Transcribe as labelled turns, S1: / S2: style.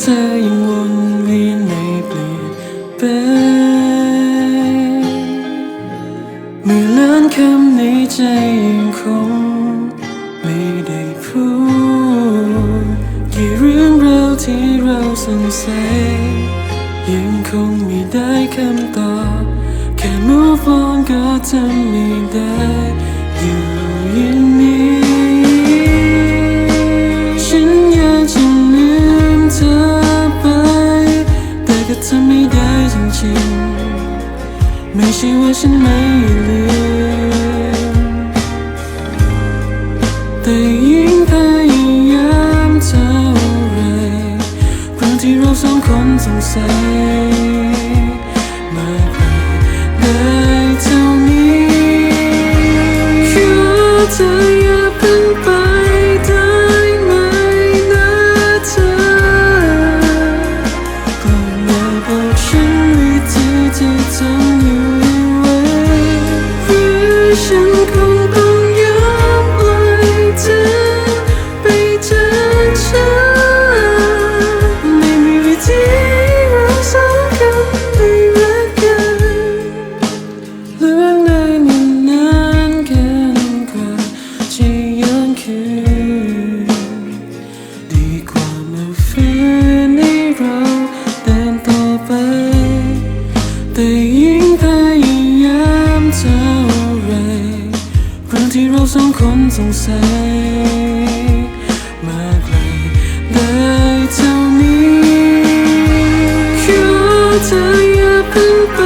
S1: เธอยังวนเวียนไม่เปลี่ยนแปลงเมื่อล้านคำในใจยังคงไม่ได้พูดกี่เรื่องราวที่เราสงสัยยังคงไม่ได้คำตอบแค่ move on ก็ทำไม่ได้อยู่ แต่ก็ทำไม่ได้จริงๆไม่ใช่ว่าฉันไม่ลืมแต่ยิ่งพยา ฉันคงต้องยอมปล่อยเธอไปจากฉันไม่มีวิธีเราสองคนได้รักกันเรื่องเลยมันนานเกินกว่าจะย้อนคืน สองคนสงสัยมากลได้เท่านี้คือเธออย่าเพิ่งไป